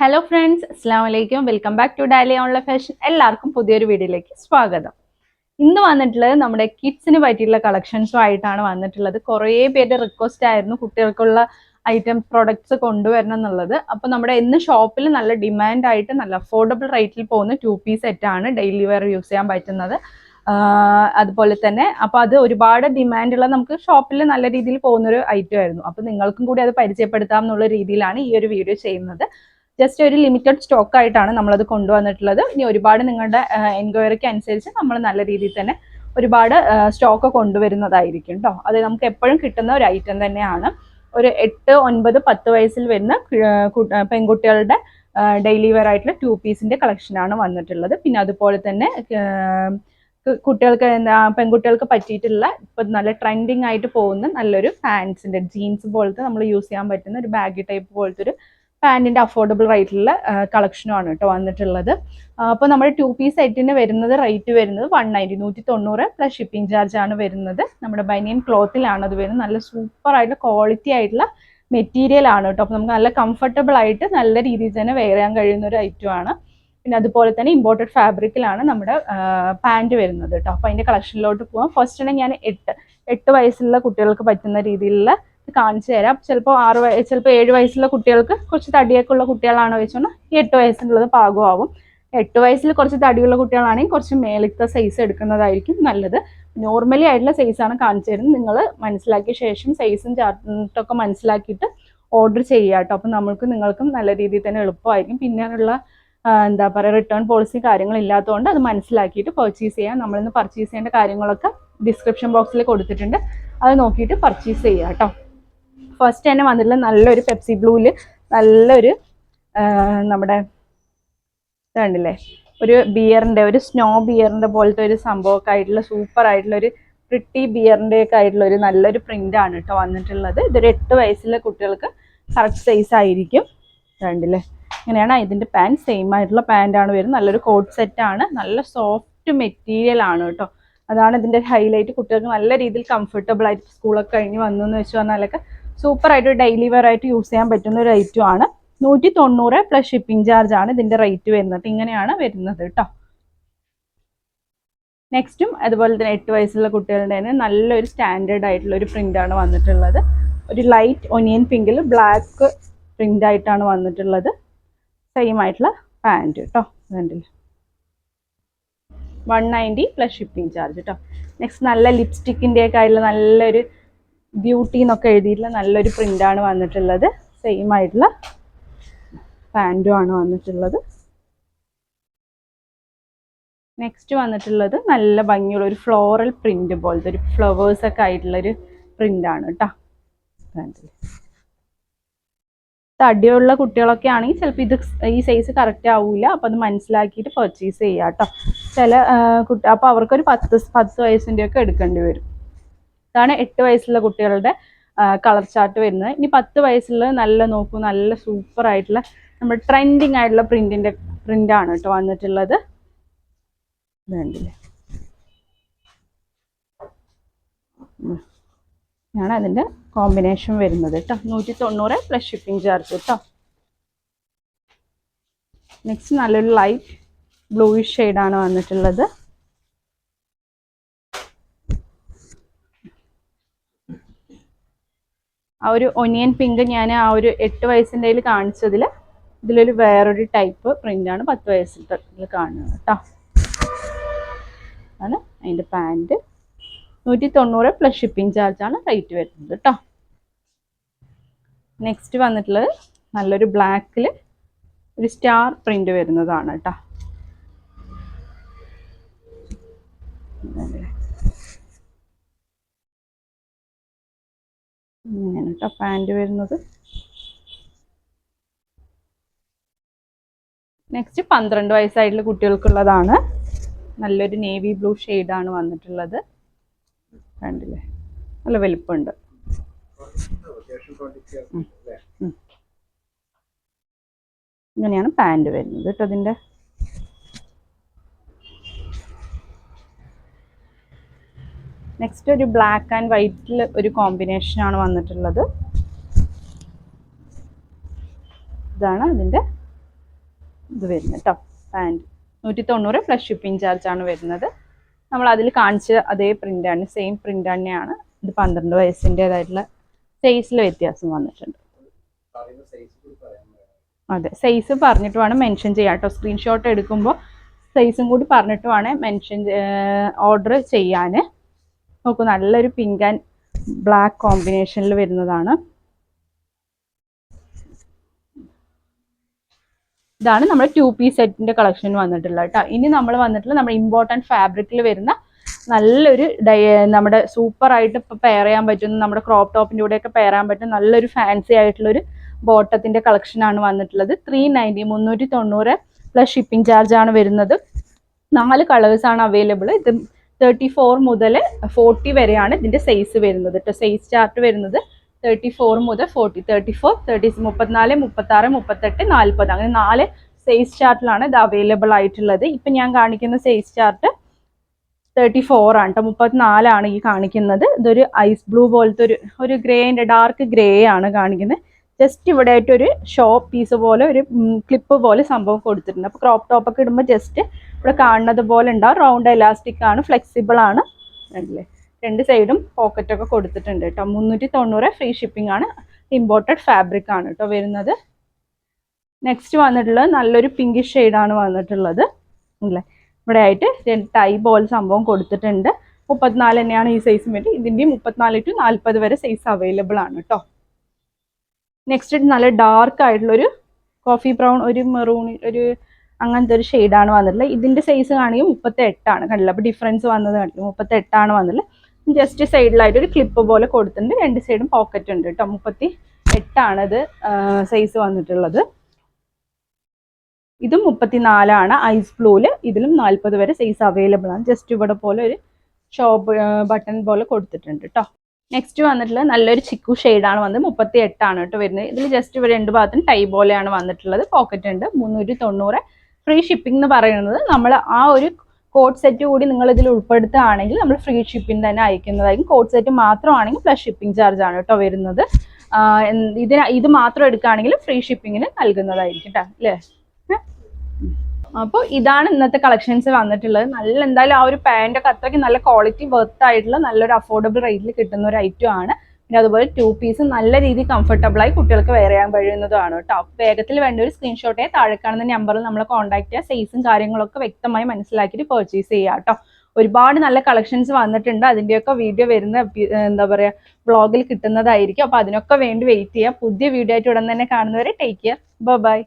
Hello friends അസ്സാം വലൈക്കും welcome back to Dali online fashion എല്ലാവർക്കും പുതിയൊരു വീഡിയോയിലേക്ക് സ്വാഗതം. ഇന്ന് വന്നിട്ടുള്ളത് നമ്മുടെ കിഡ്സിന് പറ്റിയിട്ടുള്ള കളക്ഷൻസും ആയിട്ടാണ് വന്നിട്ടുള്ളത്. കുറേ പേരുടെ റിക്വസ്റ്റ് ആയിരുന്നു കുട്ടികൾക്കുള്ള ഐറ്റം പ്രൊഡക്ട്സ് കൊണ്ടുവരണം എന്നുള്ളത്. അപ്പോൾ നമ്മുടെ ഇന്ന് ഷോപ്പിൽ നല്ല ഡിമാൻഡ് ആയിട്ട് നല്ല അഫോർഡബിൾ റേറ്റിൽ പോകുന്ന ടു പീസ് സെറ്റാണ് ഡെയിലി വെയർ യൂസ് ചെയ്യാൻ പറ്റുന്നത്. അതുപോലെ തന്നെ അപ്പോൾ അത് ഒരുപാട് ഡിമാൻഡുള്ള നമുക്ക് ഷോപ്പിൽ നല്ല രീതിയിൽ പോകുന്നൊരു ഐറ്റം ആയിരുന്നു. അപ്പോൾ നിങ്ങൾക്കും കൂടി അത് പരിചയപ്പെടുത്താം എന്നുള്ള രീതിയിലാണ് ഈ ഒരു വീഡിയോ ചെയ്യുന്നത്. ജസ്റ്റ് ഒരു ലിമിറ്റഡ് സ്റ്റോക്ക് ആയിട്ടാണ് നമ്മളത് കൊണ്ടുവന്നിട്ടുള്ളത്. ഇനി ഒരുപാട് നിങ്ങളുടെ എൻക്വയറിക്ക് അനുസരിച്ച് നമ്മൾ നല്ല രീതിയിൽ തന്നെ ഒരുപാട് സ്റ്റോക്ക് കൊണ്ടുവരുന്നതായിരിക്കും കേട്ടോ അത് നമുക്ക് എപ്പോഴും കിട്ടുന്ന ഒരു ഐറ്റം തന്നെയാണ്. ഒരു എട്ട് ഒൻപത് പത്ത് വയസ്സിൽ വരുന്ന പെൺകുട്ടികളുടെ ഡെയിലി വെയർ ആയിട്ടുള്ള ടു പീസിന്റെ കളക്ഷനാണ് വന്നിട്ടുള്ളത്. പിന്നെ അതുപോലെ തന്നെ കുട്ടികൾക്ക് എന്താ പെൺകുട്ടികൾക്ക് പറ്റിയിട്ടുള്ള ഇപ്പൊ നല്ല ട്രെൻഡിങ് ആയിട്ട് പോകുന്ന നല്ലൊരു പാൻസിന്റെ ജീൻസ് പോലത്തെ നമ്മൾ യൂസ് ചെയ്യാൻ പറ്റുന്ന ഒരു ബാഗി ടൈപ്പ് പോലത്തെ ഒരു പാന്റിന്റെ അഫോർഡബിൾ റേറ്റിലുള്ള കളക്ഷനുമാണ് കേട്ടോ വന്നിട്ടുള്ളത്. അപ്പോൾ നമ്മുടെ ടു പീസ് സെറ്റിന് വരുന്നത് റേറ്റ് വരുന്നത് വൺ നയന്റി നൂറ്റി തൊണ്ണൂറ് പ്ലസ് ഷിപ്പിംഗ് ചാർജ് ആണ് വരുന്നത്. നമ്മുടെ ബനിയൻ ക്ലോത്തിലാണ് അത് വരുന്നത്. നല്ല സൂപ്പർ ആയിട്ടുള്ള ക്വാളിറ്റി ആയിട്ടുള്ള മെറ്റീരിയൽ ആണ് കേട്ടോ അപ്പോൾ നമുക്ക് നല്ല കംഫർട്ടബിൾ ആയിട്ട് നല്ല രീതിയിൽ തന്നെ വെയർ ചെയ്യാൻ കഴിയുന്ന ഒരു ഐറ്റം ആണ്. പിന്നെ അതുപോലെ തന്നെ ഇമ്പോർട്ടഡ് ഫാബ്രിക്കിലാണ് നമ്മുടെ പാന്റ് വരുന്നത് കേട്ടോ അപ്പോൾ അതിന്റെ കളക്ഷനിലോട്ട് പോകാം ഫസ്റ്റ് ഞാൻ എട്ട് എട്ട് വയസ്സുള്ള കുട്ടികൾക്ക് പറ്റുന്ന രീതിയിലുള്ള കാണിച്ചു തരാം. ചിലപ്പോൾ ആറ് വയ ചിലപ്പോൾ ഏഴ് വയസ്സുള്ള കുട്ടികൾക്ക് കുറച്ച് തടിയൊക്കെ ഉള്ള കുട്ടികളാണോ ചോദിച്ചോണ്ട് ഈ എട്ട് വയസ്സിനുള്ളത് പാകമാവും. എട്ട് വയസ്സിൽ കുറച്ച് തടിയുള്ള കുട്ടികളാണെങ്കിൽ കുറച്ച് മേലത്തെ സൈസ് എടുക്കുന്നതായിരിക്കും നല്ലത്. നോർമലി ആയിട്ടുള്ള സൈസാണ് കാണിച്ചു തരുന്നത്. നിങ്ങൾ മനസ്സിലാക്കിയ ശേഷം സൈസും ചാർട്ടൊക്കെ മനസ്സിലാക്കിയിട്ട് ഓർഡർ ചെയ്യുക കേട്ടോ. അപ്പം നമ്മൾക്ക് നിങ്ങൾക്കും നല്ല രീതിയിൽ തന്നെ എളുപ്പമായിരിക്കും. പിന്നെയുള്ള എന്താ പറയുക റിട്ടേൺ പോളിസി കാര്യങ്ങളില്ലാത്തതുകൊണ്ട് അത് മനസ്സിലാക്കിയിട്ട് പർച്ചേസ് ചെയ്യാം. നമ്മളിന്ന് പർച്ചേസ് ചെയ്യേണ്ട കാര്യങ്ങളൊക്കെ ഡിസ്ക്രിപ്ഷൻ ബോക്സിൽ കൊടുത്തിട്ടുണ്ട്. അത് നോക്കിയിട്ട് പർച്ചേസ് ചെയ്യുക കേട്ടോ. ഫസ്റ്റ് തന്നെ വന്നിട്ടുള്ള നല്ലൊരു പെപ്സി ബ്ലൂവിൽ നല്ലൊരു നമ്മുടെ ഇതുണ്ടല്ലേ? ഒരു ബിയറിന്റെ ഒരു സ്നോ ബിയറിന്റെ പോലത്തെ ഒരു സംഭവമൊക്കെ ആയിട്ടുള്ള സൂപ്പർ ആയിട്ടുള്ള ഒരു പ്രിട്ടി ബിയറിന്റെ ഒക്കെ ആയിട്ടുള്ള ഒരു നല്ലൊരു ആണ് കേട്ടോ വന്നിട്ടുള്ളത്. ഇതൊരു എട്ട് വയസ്സിലെ കുട്ടികൾക്ക് കറക്റ്റ് സൈസ് ആയിരിക്കും. കണ്ടില്ലേ ഇങ്ങനെയാണ് ഇതിന്റെ പാന്റ് സെയിം ആയിട്ടുള്ള പാന്റാണ് വരുന്നത്. നല്ലൊരു കോട്ട് സെറ്റാണ് നല്ല സോഫ്റ്റ് മെറ്റീരിയൽ ആണ് കേട്ടോ അതാണ് ഇതിന്റെ ഹൈലൈറ്റ് കുട്ടികൾക്ക് നല്ല രീതിയിൽ കംഫർട്ടബിൾ ആയിട്ട് സ്കൂളൊക്കെ കഴിഞ്ഞ് വന്നു എന്ന് വെച്ച് പറഞ്ഞാലൊക്കെ സൂപ്പർ ആയിട്ട് ഡെയിലി വെയർ ആയിട്ട് യൂസ് ചെയ്യാൻ പറ്റുന്ന ഒരു ഐറ്റം ആണ്. നൂറ്റി തൊണ്ണൂറ് പ്ലസ് ഷിപ്പിംഗ് ചാർജ് ആണ് ഇതിന്റെ റേറ്റ് വരുന്നത്. ഇങ്ങനെയാണ് വരുന്നത് കേട്ടോ നെക്സ്റ്റും അതുപോലെ തന്നെ എട്ട് വയസ്സുള്ള കുട്ടികളുടെ തന്നെ നല്ലൊരു സ്റ്റാൻഡേർഡ് ആയിട്ടുള്ള ഒരു പ്രിന്റ് ആണ് വന്നിട്ടുള്ളത്. ഒരു ലൈറ്റ് ഒനിയൻ പിങ്കിൽ ബ്ലാക്ക് പ്രിന്റ് ആയിട്ടാണ് വന്നിട്ടുള്ളത്. സെയിം ആയിട്ടുള്ള പാന്റ് കേട്ടോ കണ്ടില്ല one ninety plus shipping charge കേട്ടോ നെക്സ്റ്റ് നല്ല ലിപ്സ്റ്റിക്കിന്റെയൊക്കെ ആയിട്ടുള്ള നല്ലൊരു ബ്യൂട്ടി എന്നൊക്കെ എഴുതിയിട്ടുള്ള നല്ലൊരു ആണ് വന്നിട്ടുള്ളത്. സെയിം ആയിട്ടുള്ള പാന്റും ആണ് വന്നിട്ടുള്ളത്. നെക്സ്റ്റ് വന്നിട്ടുള്ളത് നല്ല ഭംഗിയുള്ള ഒരു ഫ്ലോറൽ പ്രിന്റ് പോലത്തെ ഒരു ഫ്ലവേഴ്സ് ഒക്കെ ആയിട്ടുള്ള ഒരു പ്രിന്റ് ആണ് കേട്ടോ തടിയുള്ള കുട്ടികളൊക്കെ ആണെങ്കിൽ ചിലപ്പോൾ ഇത് ഈ സൈസ് കറക്റ്റ് ആവില്ല അപ്പം അത് മനസ്സിലാക്കിയിട്ട് പർച്ചേസ് ചെയ്യാം കേട്ടോ ചില കുട്ടി അപ്പോൾ അവർക്കൊരു പത്ത് പത്ത് വയസ്സിന്റെയൊക്കെ എടുക്കേണ്ടി വരും. ഇതാണ് എട്ട് വയസ്സുള്ള കുട്ടികളുടെ കളർ ചാർട്ട് വരുന്നത്. ഇനി പത്ത് വയസ്സുള്ള നല്ല നോക്കൂ നല്ല സൂപ്പർ ആയിട്ടുള്ള നമ്മൾ ട്രെൻഡിങ് ആയിട്ടുള്ള പ്രിന്റിന്റെ പ്രിന്റ് ആണ് കേട്ടോ വന്നിട്ടുള്ളത്. ഞാൻ അതിന്റെ കോമ്പിനേഷൻ വരുന്നത് കേട്ടോ. നൂറ്റി തൊണ്ണൂറ് പ്ലസ് ഷിപ്പിംഗ് ചാർജ് കേട്ടോ. നെക്സ്റ്റ് നല്ലൊരു ലൈറ്റ് ബ്ലൂയിഷ് ഷെയ്ഡാണ് വന്നിട്ടുള്ളത്. ആ ഒരു ഒനിയൻ പിങ്ക് ഞാൻ ആ ഒരു എട്ട് വയസ്സിന്റെ കാണിച്ചതിൽ ഇതിലൊരു വേറൊരു ടൈപ്പ് പ്രിന്റാണ് പത്ത് വയസ്സിൽ കാണുന്നത് കേട്ടോ ആണ് അതിന്റെ പാന്റ് നൂറ്റി തൊണ്ണൂറ് പ്ലസ് ഷിപ്പിംഗ് ചാർജാണ് റേറ്റ് വരുന്നത് കേട്ടോ നെക്സ്റ്റ് വന്നിട്ടുള്ളത് നല്ലൊരു ബ്ലാക്കിൽ ഒരു സ്റ്റാർ പ്രിന്റ് വരുന്നതാണ് കേട്ടോ ഇങ്ങനെയാണ് കേട്ടോ പാന്റ് വരുന്നത്. നെക്സ്റ്റ് പന്ത്രണ്ട് വയസ്സായിട്ടുള്ള കുട്ടികൾക്കുള്ളതാണ്. നല്ലൊരു നേവി ബ്ലൂ ആണ് വന്നിട്ടുള്ളത്. കണ്ടില്ലേ? നല്ല വലിപ്പമുണ്ട്. ഇങ്ങനെയാണ് പാന്റ് വരുന്നത് കേട്ടോ അതിന്റെ. നെക്സ്റ്റ് ഒരു ബ്ലാക്ക് ആൻഡ് വൈറ്റിൽ ഒരു കോമ്പിനേഷൻ ആണ് വന്നിട്ടുള്ളത്. ഇതാണ് അതിന്റെ ഇത് വരുന്നത് കേട്ടോ പാന്റ് നൂറ്റി തൊണ്ണൂറ് പ്ലസ് ഷിപ്പിംഗ് ചാർജ് ആണ് വരുന്നത്. നമ്മൾ അതിൽ കാണിച്ച അതേ പ്രിന്റാണ് സെയിം പ്രിന്റ് തന്നെയാണ്. ഇത് പന്ത്രണ്ട് വയസ്സിന്റെതായിട്ടുള്ള സൈസിൽ വ്യത്യാസം വന്നിട്ടുണ്ട്. അതെ സൈസ് പറഞ്ഞിട്ട് വേണം മെൻഷൻ ചെയ്യാം കേട്ടോ സ്ക്രീൻഷോട്ട് എടുക്കുമ്പോൾ സൈസും കൂടി പറഞ്ഞിട്ട് വേണം മെൻഷൻ ഓർഡർ ചെയ്യാൻ നോക്കൂ നല്ലൊരു പിങ്ക് ആൻഡ് ബ്ലാക്ക് കോമ്പിനേഷനിൽ വരുന്നതാണ്. ഇതാണ് നമ്മുടെ ടു പീസ് സെറ്റിന്റെ കളക്ഷൻ വന്നിട്ടുള്ളത് കേട്ടോ. ഇനി നമ്മൾ വന്നിട്ടുള്ള നമ്മുടെ ഇമ്പോർട്ടന്റ് ഫാബ്രിക്കിൽ വരുന്ന നല്ലൊരു നമ്മുടെ സൂപ്പർ ആയിട്ട് ഇപ്പൊ പെയർ ചെയ്യാൻ പറ്റുന്ന നമ്മുടെ ക്രോപ്പ് ടോപ്പിന്റെ കൂടെ ഒക്കെ പെയർ ചെയ്യാൻ പറ്റുന്ന നല്ലൊരു ഫാൻസി ആയിട്ടുള്ളൊരു ബോട്ടത്തിന്റെ കളക്ഷൻ ആണ് വന്നിട്ടുള്ളത്. ത്രീ നയന്റി മുന്നൂറ്റി തൊണ്ണൂറ് പ്ലസ് ഷിപ്പിംഗ് ചാർജ് ആണ് വരുന്നത്. നാല് കളേഴ്സ് ആണ് അവൈലബിൾ ഇത് തേർട്ടി ഫോർ മുതൽ ഫോർട്ടി വരെയാണ് ഇതിന്റെ സൈസ് വരുന്നത് കേട്ടോ സൈസ് ചാർട്ട് വരുന്നത് തേർട്ടി ഫോർ മുതൽ ഫോർട്ടി തേർട്ടി ഫോർ തേർട്ടി മുപ്പത്തിനാല് മുപ്പത്തി ആറ് മുപ്പത്തെട്ട് നാൽപ്പത് അങ്ങനെ നാല് സൈസ് ചാർട്ടിലാണ് ഇത് അവൈലബിൾ ആയിട്ടുള്ളത്. ഇപ്പം ഞാൻ കാണിക്കുന്ന സൈസ് ചാർട്ട് തേർട്ടി ഫോർ ആണ് കേട്ടോ മുപ്പത്തിനാലാണ് ഈ കാണിക്കുന്നത്. ഇതൊരു ഐസ് ബ്ലൂ പോലത്തെ ഒരു ഒരു ഗ്രേന്റെ ഡാർക്ക് ഗ്രേ ആണ് കാണിക്കുന്നത്. ജസ്റ്റ് ഇവിടെ ആയിട്ട് ഒരു ഷോ പീസ് പോലെ ഒരു ക്ലിപ്പ് പോലെ സംഭവം കൊടുത്തിട്ടുണ്ട്. അപ്പോൾ ക്രോപ്പ് ടോപ്പൊക്കെ ഇടുമ്പോൾ ജസ്റ്റ് ഇവിടെ കാണുന്നത് പോലെ ഉണ്ടാവും. റൗണ്ട് എലാസ്റ്റിക് ആണ് ഫ്ലെക്സിബിൾ ആണ്. അല്ലേ? രണ്ട് സൈഡും പോക്കറ്റൊക്കെ കൊടുത്തിട്ടുണ്ട് കേട്ടോ. മുന്നൂറ്റി തൊണ്ണൂറ് ഫ്രീ ഷിപ്പിംഗ് ആണ്. ഇമ്പോർട്ടഡ് ഫാബ്രിക് ആണ് കേട്ടോ വരുന്നത്. നെക്സ്റ്റ് വന്നിട്ടുള്ളത് നല്ലൊരു പിങ്കിഷ് ആണ് വന്നിട്ടുള്ളത്. അല്ലേ? ഇവിടെ ആയിട്ട് രണ്ട് ടൈ പോലെ സംഭവം കൊടുത്തിട്ടുണ്ട്. മുപ്പത്തിനാല് തന്നെയാണ് ഈ സൈസ് വേണ്ടി. ഇതിന്റെ മുപ്പത്തിനാല് ടു നാൽപ്പത് വരെ സൈസ് അവൈലബിൾ ആണ് കേട്ടോ. നെക്സ്റ്റ് നല്ല ഡാർക്ക് ആയിട്ടുള്ളൊരു കോഫി ബ്രൗൺ ഒരു മെറൂൺ ഒരു അങ്ങനത്തെ ഒരു ഷെയ്ഡാണ് വന്നിട്ടുള്ളത്. ഇതിന്റെ സൈസ് കാണുകയും മുപ്പത്തി എട്ടാണ് കണ്ടില്ല? അപ്പോൾ ഡിഫറൻസ് വന്നത് കണ്ടില്ല? മുപ്പത്തി എട്ടാണ് വന്നിട്ടുള്ളത്. ജസ്റ്റ് സൈഡിലായിട്ട് ഒരു ക്ലിപ്പ് പോലെ കൊടുത്തിട്ടുണ്ട്. രണ്ട് സൈഡും പോക്കറ്റ് ഉണ്ട് കേട്ടോ. മുപ്പത്തി എട്ടാണ് ഇത് സൈസ് വന്നിട്ടുള്ളത്. ഇതും മുപ്പത്തിനാലാണ്. ഐസ് ബ്ലൂൽ ഇതിലും നാൽപ്പത് വരെ സൈസ് അവൈലബിൾ ആണ്. ജസ്റ്റ് ഇവിടെ പോലെ ഒരു ഷോപ്പ് ബട്ടൺ പോലെ കൊടുത്തിട്ടുണ്ട് കേട്ടോ. നെക്സ്റ്റ് വന്നിട്ടുള്ളത് നല്ലൊരു ചിക്കു ഷെയ്ഡാണ് വന്നത്. മുപ്പത്തി എട്ടാണ് കേട്ടോ വരുന്നത്. ഇതിൽ ജസ്റ്റ് ഇവിടെ രണ്ട് ഭാഗത്തും ടൈ പോലെയാണ് വന്നിട്ടുള്ളത്. പോക്കറ്റ് ഉണ്ട്. മുന്നൂറ്റി തൊണ്ണൂറ്. ഫ്രീ ഷിപ്പിംഗ് എന്ന് പറയുന്നത് നമ്മൾ ആ ഒരു കോഡ് സെറ്റ് കൂടി നിങ്ങൾ ഇതിൽ ഉൾപ്പെടുത്തുകയാണെങ്കിൽ നമ്മൾ ഫ്രീ ഷിപ്പിംഗ് തന്നെ അയക്കുന്നതായിരിക്കും. കോഡ് സെറ്റ് മാത്രമാണെങ്കിൽ പ്ലസ് ഷിപ്പിംഗ് ചാർജ് ആണ് കേട്ടോ വരുന്നത്. ഇതിന് ഇത് മാത്രം എടുക്കുകയാണെങ്കിൽ ഫ്രീ ഷിപ്പിങ്ങിന് നൽകുന്നതായിരിക്കും കേട്ടോ അല്ലേ അപ്പോൾ ഇതാണ് ഇന്നത്തെ കളക്ഷൻസ് വന്നിട്ടുള്ളത്. നല്ല എന്തായാലും ആ ഒരു പാന്റൊക്കെ അത്രയ്ക്ക് നല്ല ക്വാളിറ്റി വർത്ത് ആയിട്ടുള്ള നല്ലൊരു അഫോർഡബിൾ റേറ്റിൽ കിട്ടുന്ന ഒരു ഐറ്റം ആണ്. പിന്നെ അതുപോലെ ടു പീസ് നല്ല രീതിയിൽ കംഫർട്ടബിൾ ആയി കുട്ടികൾക്ക് വെയർ ചെയ്യാൻ കഴിയുന്നതാണ് കേട്ടോ വേഗത്തിൽ വേണ്ട ഒരു സ്ക്രീൻഷോട്ടേ താഴെ കാണുന്ന നമ്പറിൽ നമ്മൾ കോൺടാക്ട് ചെയ്യുക സൈസും കാര്യങ്ങളൊക്കെ വ്യക്തമായി മനസ്സിലാക്കിയിട്ട് പർച്ചേസ് ചെയ്യുക കേട്ടോ ഒരുപാട് നല്ല കളക്ഷൻസ് വന്നിട്ടുണ്ട്. അതിന്റെയൊക്കെ വീഡിയോ വരുന്ന എന്താ പറയുക ബ്ലോഗിൽ കിട്ടുന്നതായിരിക്കും. അപ്പോൾ അതിനൊക്കെ വേണ്ടി വെയിറ്റ് ചെയ്യുക പുതിയ വീഡിയോ ആയിട്ട് ഉടൻ തന്നെ കാണുന്നവരെ ടേക്ക് കെയർ ബൈ